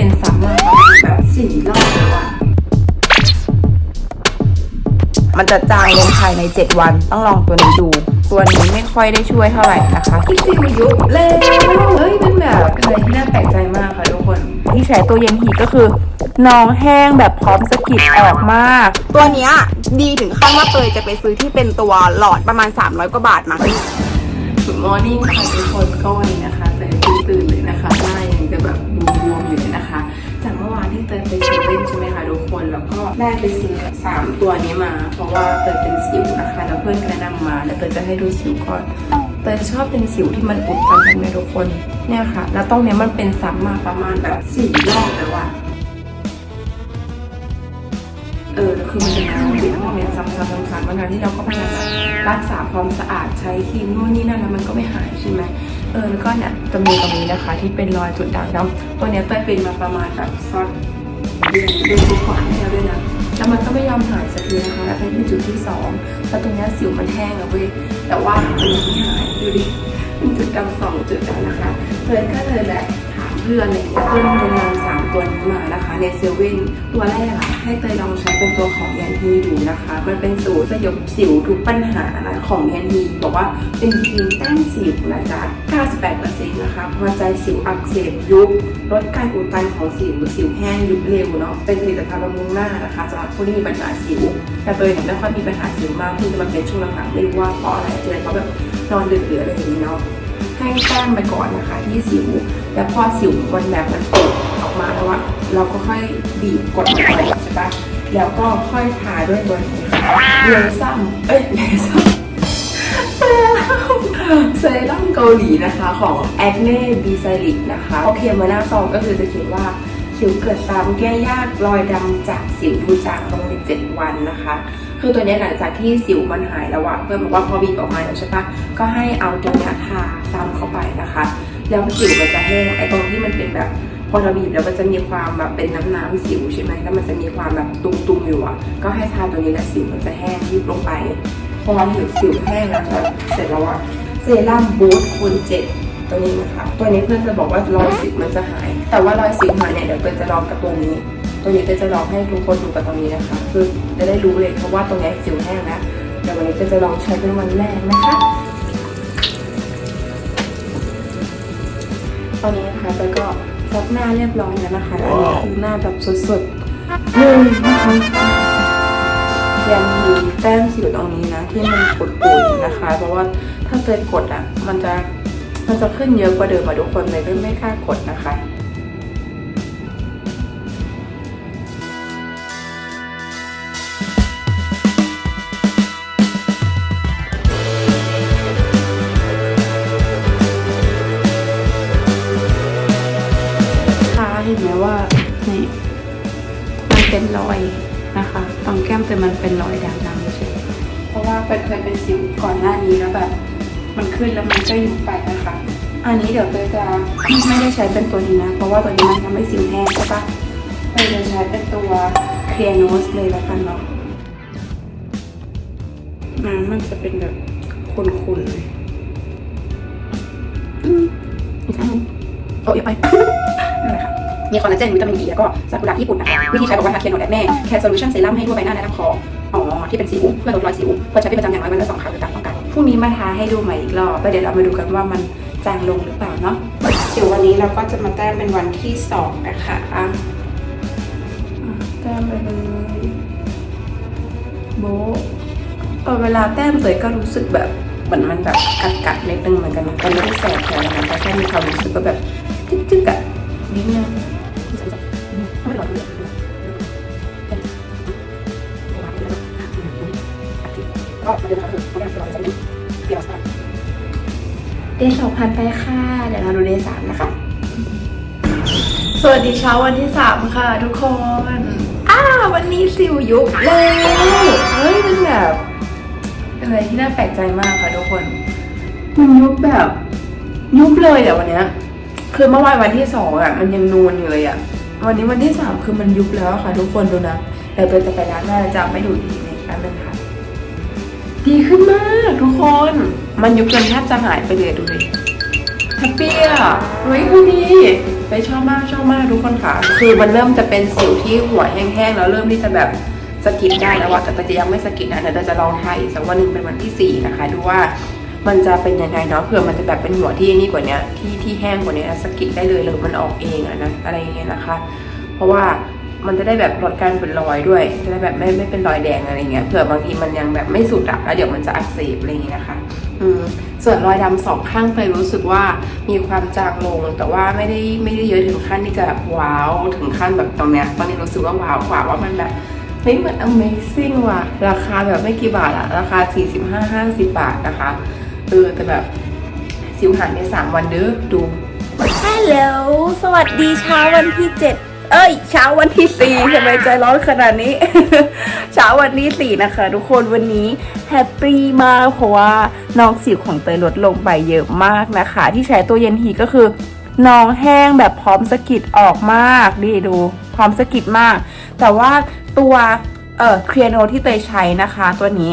เป็นซ้ำมาแบบสี่รอบแล้วอะมันจะจางลงภายใน 7 วัน ต้องลองตัวนี้ดู ตัวนี้ไม่ค่อยได้ช่วยเท่าไหร่นะคะที่ซีมายุเลยเฮ้ยเป็นแบบอะไรที่น่าแปลกใจมากค่ะทุกคนที่ใช้ตัวเย็นฮีทก็คือน้องแห้งแบบพร้อมสกิดออกมาก ตัวเนี้ยดีถึงขั้นว่าเตยจะไปซื้อที่เป็นตัวหลอดประมาณ 300 กว่าบาทมา Good morning ค่ะทุกคนก็วันนี้นะคะ ได้ไปซื้อสามตัวนี้มา เพราะว่าเตยเป็นสิวนะคะ แล้วเพื่อนก็แนะนำมาแล้วเตยจะให้ดูสิวก่อนเตยชอบเป็นสิวที่มันอุดตันกันไหมทุกคนเนี่ยค่ะ แล้วตรงเนี้ยมันเป็นซ้ำมาประมาณแบบสี่รอบแล้วอะเออคือมันจะมีความติดพวกเนี้ยซ้ำๆซ้ำๆบางครั้งที่เราก็พยายามรักษาความสะอาดใช้ครีมนู่นนี่นั่นแล้วมันก็ไม่หายใช่ไหมเออแล้วก็เนี่ยจะมีตรงนี้นะคะ ที่เป็นรอยจุดด่างดำตัวเนี้ยเต้ยเป็นมาประมาณแบบสักเดือนเดือนกว่าๆแล้วด้วยนะ แล้วมันก็ไม่ยอมหายสักทีนะคะแล้วเป็นจุดที่สองแล้วตรงนี้สิวมันแห้งอะเว้ยแต่ว่ามันยังไม่หายดูดิเป็นจุดดำสองจุดแล้วนะคะเลยก็เลยแบบ เพื่อนเนี่ยเพื่อนโรงงานสามตัวนี้มานะคะ ในเซเว่นตัวแรกอะให้เตยลองใช้เป็นตัวของยันทีดูนะคะ มันเป็นสูตรสยบสิวทุกปัญหานะของยันทีบอกว่าเป็นครีมแต้มสิวนะจ๊ะ 98%นะคะพอใจสิวอักเสบยุบลดการอุดตันของสิวสิวแห้งยุบเร็วเนาะเป็นผลิตภัณฑ์บำรุงหน้านะคะสำหรับผู้ที่มีปัญหาสิว แต่เตยเนี่ยไม่ค่อยมีปัญหาสิวมากที่จะมาเป็นช่วงหลังๆไม่รู้ว่าเพราะอะไรเจอเพราะแบบนอนดึกหรืออะไรอย่างนี้เนาะให้แต้มไปก่อนนะคะที่สิว แล้วพอสิวบนแบบมันเปิดออกมาแล้วอะเราก็ค่อยบีบกดมันไปใช่ปะแล้วก็ค่อยทาด้วยตัวนี้เลซัมเอ้ยเลซัมเซรั่มเซรั่มเกาหลีนะคะของ Acne b i s a l i c นะคะเขาเขียนมาหน้าซองก็คือจะเขียนว่าสิวเกิดซ้ำแก้ยากรอยดำจากสิวดูจางลงในเจ็ดวันนะคะ คือตัวนี้หลังจากที่สิวมันหายแล้วอะเพื่อนบอกว่าพอบีบออกมาแล้วใช่ปะก็ให้เอาตัวนี้ทาซ้ำเข้าไปนะคะ แล้วสิวมันจะแห้งไอ้ตรงที่มันเป็นแบบพอเราบีบแล้วมันจะมีความแบบเป็นน้ำน้ำๆสิวใช่ไหมแล้วมันจะมีความแบบตุ่มๆอยู่อะก็ให้ทาตัวนี้แหละสิวมันจะแห้งยุบลงไปพอสิวสิวแห้งแล้วจะเสร็จแล้วอะเซรั่มบูสต์คูณเจ็ดตัวนี้นะคะตัวนี้เพื่อนจะบอกว่ารอยสิวมันจะหาย แต่ว่ารอยสิวหายเนี่ยเดี๋ยวเพื่อนจะลองกับตัวนี้ ตัวนี้เพื่อนจะลองให้ทุกคนดูกับตรงนี้นะคะ คือจะได้รู้เลยเพราะว่าตรงนี้สิวแห้งแล้วเดี๋ยววันนี้เพื่อนจะลองใช้เป็นวันแรกนะคะ ตอนนี้นะคะเพื่อนก็ซับหน้าเรียบร้อยแล้วนะคะ อันนี้คือหน้าแบบสดๆเลยนะคะยังมีแต้มสิวตรงนี้นะ ที่มันปุดๆนะคะ เพราะว่าถ้าเกิดกดอะ มันจะมันจะขึ้นเยอะกว่าเดิมมาทุกคนเลยก็ไม่กล้ากดนะคะค่ะ เป็นรอยนะคะตรงแก้มแต่มันเป็นรอยด่างๆใช่เพราะว่าเป็นเคยเป็นสิวก่อนหน้านี้แล้วแบบมันขึ้นแล้วมันก็ยุบไปนะคะ อันนี้เดี๋ยวเตยจะไม่ได้ใช้เป็นตัวนี้นะ เพราะว่าตัวนี้มันทำให้สิวแห้งใช่ปะเตยจะใช้เป็นตัวเคลียร์โนสเลยแล้วกันเนาะน้ำมันจะเป็นแบบขุ่นๆเลยอืมอีกครั้งหนึ่งโอ้ยไปนั่นแหละค่ะ มีคอลลาเจนวิตามินอีแล้วก็ซากุระญี่ปุ่นนะคะวิธีใช้บอกว่าทาเคียนโนแดดแม่แคร์โซลูชั่นเซรั่มให้ทั่วใบหน้าและลำคออ๋อที่เป็นสิวเพื่อลดรอยสิวควรใช้เป็นประจำอย่างน้อยวันละสองครั้งหรือตามต้องการพรุ่งนี้มาทาให้ดูใหม่อีกรอบแล้วเดี๋ยวเรามาดูกันว่ามันจางลงหรือเปล่าเนาะเดี๋ยววันนี้เราก็จะมาแต้มเป็นวันที่สองนะคะแต้มไปเลยโบะเออเวลาแต้มเตยก็รู้สึกแบบเหมือนมันแบบกัดๆนิดนึงเหมือนกันนะแต่ไม่ได้แสบแผลอะไรนะแต่แค่มีความรู้สึกว่าแบบจึ๊กๆอะนิดนึง เดย์สองพันไปค่ะ เดี๋ยวเราดูเดย์สามนะคะ สวัสดีเช้าวันที่สามค่ะทุกคน อ้าวันนี้สิวยุบเลยเฮ้ยมันแบบเป็นอะไรที่น่าแปลกใจมากค่ะทุกคน มันยุบแบบ ยุบเลยอะวันเนี้ย คือเมื่อวานวันที่สองอะมันยังนูนอยู่เลยอะวันนี้วันที่สามคือมันยุบแล้วค่ะทุกคนดูนะเดี๋ยวเบลจะไปล้างหน้าแล้วจะไม่ดูดีในแป๊บนึงค่ะ ดีขึ้นมากทุกคน มันยุบจนแทบจะหายไปเลยดูดิแฮปปี้อะเฮ้ยคือดีไปชอบมากชอบมากทุกคนค่ะ คือมันเริ่มจะเป็นสิวที่หัวแห้งๆแล้วเริ่มที่จะแบบสะกิดได้แล้วว่าแต่จะยังไม่สะกิดนะเดี๋ยวเราจะลองทายอีกสักวันหนึ่งเป็นวันที่สี่นะคะดูว่ามันจะเป็นยังไงเนาะเผื่อมันจะแบบเป็นหัวที่นี่กว่านี้ที่ที่แห้งกว่านี้นะสะกิดได้เลยหรือมันออกเองอะนะอะไรอย่างเงี้ยนะคะ เพราะว่า มันจะได้แบบลดการเป็นรอยด้วย จะได้แบบไม่ไม่เป็นรอยแดงอะไรเงี้ยเผื่อบางทีมันยังแบบไม่สุดอะแล้วเดี๋ยวมันจะอักเสบอะไรเงี้ยนะคะอืมส่วนรอยดำสองข้างเคยรู้สึกว่ามีความจางลง แต่ว่าไม่ได้ไม่ได้เยอะถึงขั้นที่จะแบบว้าวถึงขั้นแบบตรงเนี้ยตอนนี้รู้สึกว่าว้าวกว่าว่ามันแบบเฮ้ยมัน amazing ว่ะ ราคาแบบไม่กี่บาทอะราคา 45 50 บาทนะคะเออแต่แบบสิวหายในสามวันเด้อดูฮัลโหลสวัสดีเช้าวันที่เจ็ด เอ้ย เช้าวันที่สี่ทำไมใจร้อนขนาดนี้ เช้าวันที่สี่นะคะ ทุกคนวันนี้แฮปปี้มากเพราะว่าน้องสิวของเตยลดลงไปเยอะมากนะคะ ที่ใช้ตัวเย็นฮีก็คือน้องแห้งแบบพร้อมสะกิดออกมากดีดู พร้อมสะกิดมาก แต่ว่าตัวเอ่อเคลียโนที่เตยใช้นะคะ ตัวนี้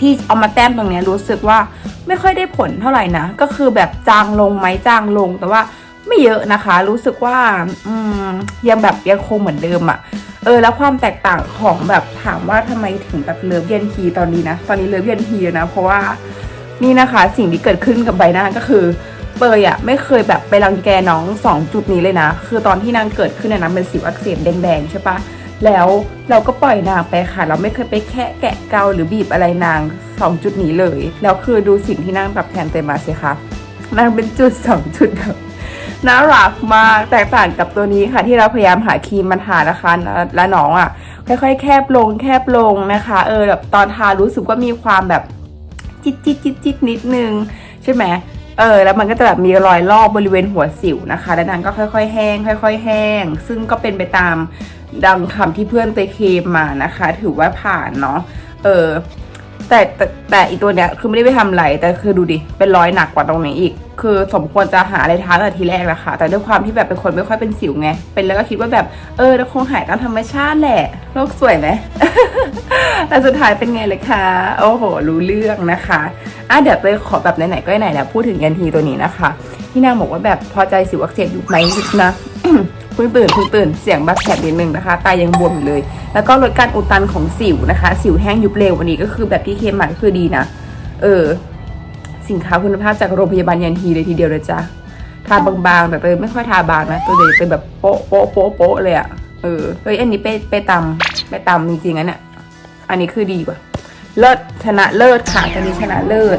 ที่เอามาแต้มตรงเนี้ยรู้สึกว่าไม่ค่อยได้ผลเท่าไหร่นะ ก็คือแบบจางลงไหมจางลงแต่ว่า ไม่เยอะนะคะ รู้สึกว่าอืมยังแบบยังคงเหมือนเดิมอะ่ะเออแล้วความแตกต่างของแบบถามว่าทำไมถึงแบบเลิฟเย็นทีตอนนี้นะ ตอนนี้เลิฟเย็นทีนะ เพราะว่านี่นะคะสิ่งที่เกิดขึ้นกับใบหน้าก็คือเปยอะไม่เคยแบบไปรังแกน้องสองจุดนี้เลยนะ คือตอนที่นางเกิดขึ้นเนยนะเป็นสิวอักเสบแดงๆใช่ปะแล้วเราก็ปล่อยนางไปค่ะ เราไม่เคยไปแคะแกะเกาหรือบีบอะไรนางสองจุดนี้เลย แล้วคือดูสิ่งที่นางแบบแทนเตมาสิคะนางเป็นจุดสองจุดแบบ น่ารักมากแตกต่างกับตัวนี้ค่ะ ที่เราพยายามหาครีมมาทานะคะและน้องอะ่ะ ค่อยๆ แคบลงแคบลงนะคะ เออแบบตอนทารู้สึกว่ามีความแบบจิตจิตจิตจิตนิดนึง ใช่ไหมเออแล้วมันก็จะแบบมีรอยลอกบริเวณหัวสิวนะคะ แล้วนางก็ค่อย ๆ แห้ง ค่อย ๆ แห้ง ซึ่งก็เป็นไปตามดังคำที่เพื่อนเตยเคมมานะคะ ถือว่าผ่านเนาะเออ แต่แต่แต่อีตัวเนี้ยคือไม่ได้ไปทำอะไรแต่คือดูดิเป็นรอยหนักกว่าตรงนี้อีก คือสมควรจะหาอะไรทาตั้งแต่ทีแรกแหละค่ะ แต่ด้วยความที่แบบเป็นคนไม่ค่อยเป็นสิวไง เป็นแล้วก็คิดว่าแบบเออแล้วคงหายตามธรรมชาติแหละโลกสวยไหม แต่สุดท้ายเป็นไงเลยคะโอ้โห รู้เรื่องนะคะอะเดี๋ยวเตยขอแบบไหนๆก็ไหนแล้วพูดถึงยันทีตัวนี้นะคะ ที่นางบอกว่าแบบพอใจสิวอักเสบอยู่ไหมนะ พิ่งตื่นเพิ่งตื่นเสียงแบบแผบนิดนึงนะคะตายังบวมอยู่เลย แล้วก็ลดการอุดตันของสิวนะคะ สิวแห้งยุบเร็ววันนี้ก็คือแบบที่เคมมาก็คือดีนะ เออ สินค้าคุณภาพจากโรงพยาบาลยันทีเลยทีเดียวเลยจ้ะทาบางๆ แต่เตยไม่ค่อยทาบางนะตัวเดยเป็นแบบโป๊ะโป๊ะโป๊ะโป๊ะเลยอะเออเฮ้ยอันนี้ไปไปตำไปตำจริงๆอันเนี้ยอันนี้คือดีกว่า เลิศชนะเลิศค่ะอันนี้ชนะเลิศ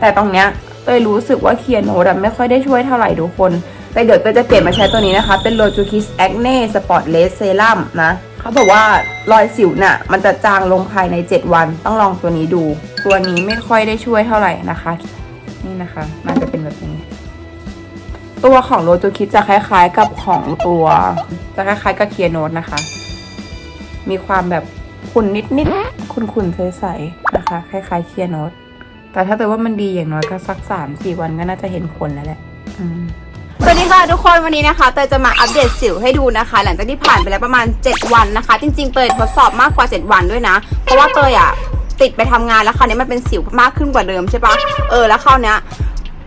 แต่ตรงเนี้ยเตยรู้สึกว่าเคียโนดไม่ค่อยได้ช่วยเท่าไหร่ทุกคน แต่เดี๋ยวเตยจะเปลี่ยนมาใช้ตัวนี้นะคะ เป็นโลจูคิสแอคเน่สปอร์ตเลสเซรั่มนะเขาบอกว่ารอยสิวน่ะ มันจะจางลงภายใน 7 วัน ต้องลองตัวนี้ดู ตัวนี้ไม่ค่อยได้ช่วยเท่าไหร่นะคะ นี่นะคะ มันจะเป็นแบบนี้ ตัวของโลจูคิสจะคล้าย ๆ กับของตัว จะคล้ายๆกับเคียโนดนะคะ มีความแบบขุ่นนิดๆขุ่นๆใสๆนะคะ คล้ายๆเคียโนดแต่ถ้าเกิดว่ามันดีอย่างน้อยก็สักสามสี่วันก็น่าจะเห็นผลแล้วแหละ อืม สวัสดีค่ะทุกคนวันนี้นะคะเตยจะมาอัปเดตสิวให้ดูนะคะ หลังจากที่ผ่านไปแล้วประมาณ 7 วันนะคะ จริงๆเตยทดสอบมากกว่า 7 วันด้วยนะ เพราะว่าเตยอะติดไปทำงานแล้วคราวนี้มันเป็นสิวมากขึ้นกว่าเดิมใช่ปะเออแล้วคราวเนี้ย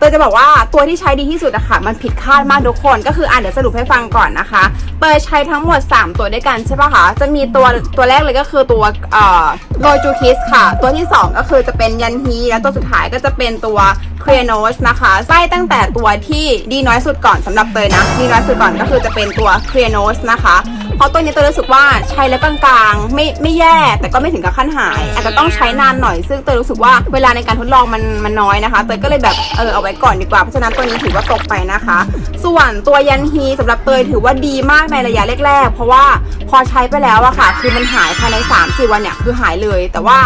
เตยจะบอกว่าตัวที่ใช้ดีที่สุดอะค่ะมันผิดคาดมากทุกคนก็คืออ่านเดี๋ยวสรุปให้ฟังก่อนนะคะเตยใช้ทั้งหมด 3 ตัวด้วยกันใช่ปะคะจะมีตัวตัวแรกเลยก็คือตัวเอ่อโรจูคิสค่ะ ตัวที่ 2 ก็คือจะเป็นยันฮีแล้วตัวสุดท้ายก็จะเป็นตัวเครโนสนะคะไส้ตั้งแต่ตัวที่ดีน้อยสุดก่อนสำหรับเตยนะดีน้อยสุดก่อนก็คือจะเป็นตัวเครโนสนะคะ ราะตัวนี้เตยรู้สึกว่าใช้แล้วกลางๆ ไม่ไม่แย่แต่ก็ไม่ถึงกับขั้นหาย อาจจะต้องใช้นานหน่อย ซึ่งเตยรู้สึกว่าเวลาในการทดลองมันมันน้อยนะคะเตยก็เลยแบบเออเอาไว้ก่อนดีกว่าเพราะฉะนั้นตัวนี้ถือว่าตกไปนะคะ ส่วนตัวยันฮีสำหรับเตยถือว่าดีมากในระยะแรกๆ เพราะว่าพอใช้ไปแล้วอะค่ะ คือมันหายภายใน3-4วันเนี่ยคือหายเลยแต่ว่า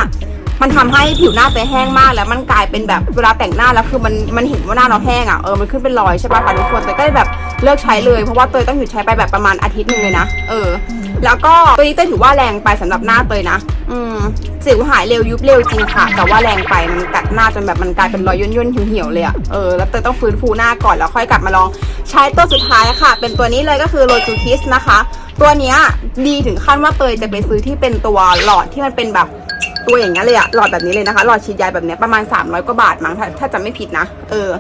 มันทำให้ผิวหน้าเตยแห้งมากแล้วมันกลายเป็นแบบเวลาแต่งหน้าแล้วคือมันมันเห็นว่าหน้าเราแห้งอะเออมันขึ้นเป็นรอยใช่ป่ะคะทุกคนเตยก็เลยแบบเลิกใช้เลยเพราะว่าเตยต้องหยุดใช้ไปแบบประมาณอาทิตย์หนึงเลยนะเออ แล้วก็ตัวนี้เตยถือว่าแรงไปสำหรับหน้าเตยนะ อืมสิวหายเร็วยุบเร็วจริงค่ะ แต่ว่าแรงไปมันกัดหน้าจนแบบมันกลายเป็นรอยย่นๆเหี่ยวๆเลยอะเออแล้วเตยต้องฟื้นฟูหน้าก่อนแล้วค่อยกลับมาลองใช้ตัวสุดท้ายค่ะ เป็นตัวนี้เลยก็คือโรจูคิสนะคะ ตัวนี้ดีถึงขั้นว่าเตยจะไปซื้อที่เป็นตัวหลอดที่มันเป็นแบบ ตัวอย่างเงี้ยเลยอะหลอดแบบนี้เลยนะคะ หลอดฉีดยาแบบเนี้ยประมาณ 300กว่าบาทมั้งถ้าถ้าจำไม่ผิดนะ เออ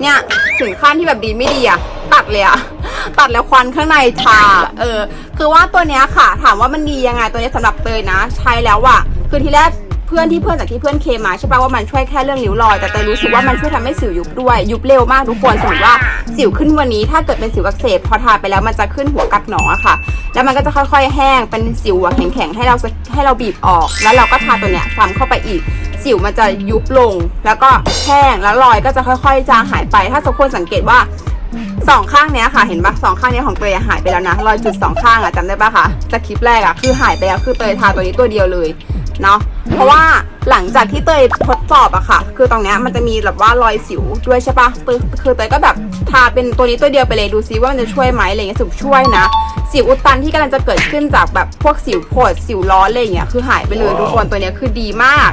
เนี่ยถึงขั้นที่แบบดีไม่ดีอะตัดเลยอะตัดแล้วควันข้างในชาเออ คือว่าตัวเนี้ยค่ะ ถามว่ามันดียังไงตัวเนี้ยสำหรับเตยนะ ใช้แล้วอะคือที่แรก เพื่อนที่เพื่อนจากที่เพื่อนเคมาใช่ปะว่ามันช่วยแค่เรื่องริ้วรอย แต่เตยรู้สึกว่ามันช่วยทำให้สิวยุบด้วย ยุบเร็วมากทุกคนสมมติว่าสิวขึ้นวันนี้ถ้าเกิดเป็นสิวอักเสบพอทาไปแล้วมันจะขึ้นหัวกัดหนองอะค่ะ แล้วมันก็จะค่อยๆ แห้งเป็นสิวอะแข็งๆให้เราให้เราบีบออก แล้วเราก็ทาตัวเนี้ยซ้ำเข้าไปอีกสิวมันจะยุบลง แล้วก็แห้งแล้วรอยก็จะค่อยๆ จางหายไป ถ้าทุกคนสังเกตว่าสองข้างเนี้ยค่ะเห็นปะสองข้างเนี้ยของเตยหายไปแล้วนะรอยจุดสองข้างอะจำได้ปะคะจากคลิปแรกอะคือหายไปแล้วคือเตยทาตัวนี้ตัวเดียวเลย เนาะเพราะว่าหลังจากที่เตยทดสอบอะค่ะ คือตรงเนี้ยมันจะมีแบบว่ารอยสิวด้วยใช่ปะเตยคือเตยก็แบบทาเป็นตัวนี้ตัวเดียวไปเลยดูซิว่ามันจะช่วยไหมอะไรเงี้ยสุช่วยนะ สิวอุดตันที่กำลังจะเกิดขึ้นจากแบบพวกสิวโผดสิวร้อนอะไรอย่างเงี้ยคือหายไปเลยทุกคนตัวเนี้ยคือดีมาก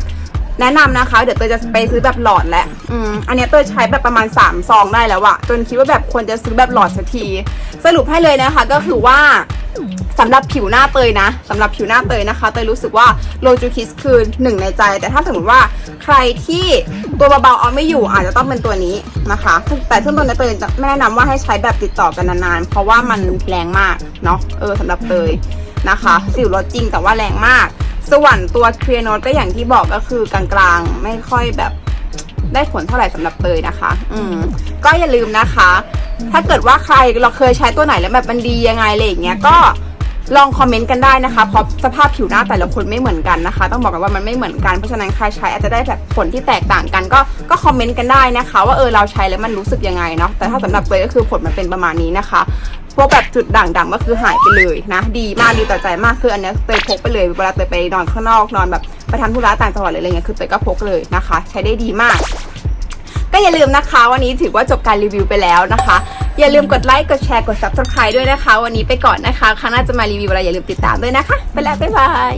แนะนำนะคะ เดี๋ยวเตยจะไปซื้อแบบหลอดแหละอืมอันเนี้ยเตยใช้แบบประมาณ 3 ซองได้แล้วอะจนคิดว่าแบบควรจะซื้อแบบหลอดสักที สรุปให้เลยนะคะ ก็คือว่า สำหรับผิวหน้าเตยนะสำหรับผิวหน้าเตยนะคะ เตยรู้สึกว่าโลจูคิสคือหนึ่งในใจ แต่ถ้าสมมติว่าใครที่ตัวเบาๆเอาไม่อยู่อาจจะต้องเป็นตัวนี้นะคะ แต่ซึ่งตัวนี้เตยไม่แนะนำว่าให้ใช้แบบติดต่อกันนานๆ เพราะว่ามันแรงมากเนาะเออสำหรับเตยนะคะ สิวลดจริงแต่ว่าแรงมาก ส่วนตัวเคลียร์โนตก็อย่างที่บอกก็คือกลางๆไม่ค่อยแบบได้ผลเท่าไหร่สำหรับเตยนะคะ อืมก็อย่าลืมนะคะ ถ้าเกิดว่าใครเราเคยใช้ตัวไหนแล้วแบบมันดียังไงอะไรอย่างเงี้ยก็ลองคอมเมนต์กันได้นะคะเพราะสภาพผิวหน้าแต่ละคนไม่เหมือนกันนะคะ ต้องบอกกันว่ามันไม่เหมือนกันเพราะฉะนั้นใครใช้อาจจะได้แบบผลที่แตกต่างกัน ก็ก็คอมเมนต์กันได้นะคะ ว่าเออเราใช้แล้วมันรู้สึกยังไงเนาะแต่ถ้าสำหรับเตยก็คือผลมันเป็นประมาณนี้นะคะพวกแบบจุดด่างดำก็คือหายไปเลยนะ ดีมากดีต่อใจมากคืออันนี้เตยพกไปเลยเวลาเตยไปนอนข้างนอกนอนแบบไปทำธุระต่างจังหวัดหรืออะไรเงี้ยคือเตยก็พกเลยนะคะ ใช้ได้ดีมาก ก็อย่าลืมนะคะ วันนี้ถือว่าจบการรีวิวไปแล้วนะคะ อย่าลืมกดไลค์กดแชร์กด subscribe ด้วยนะคะ วันนี้ไปก่อนนะคะ ครั้งหน้าจะมารีวิวอะไรอย่าลืมติดตามด้วยนะคะ ไปแล้วบ๊ายบาย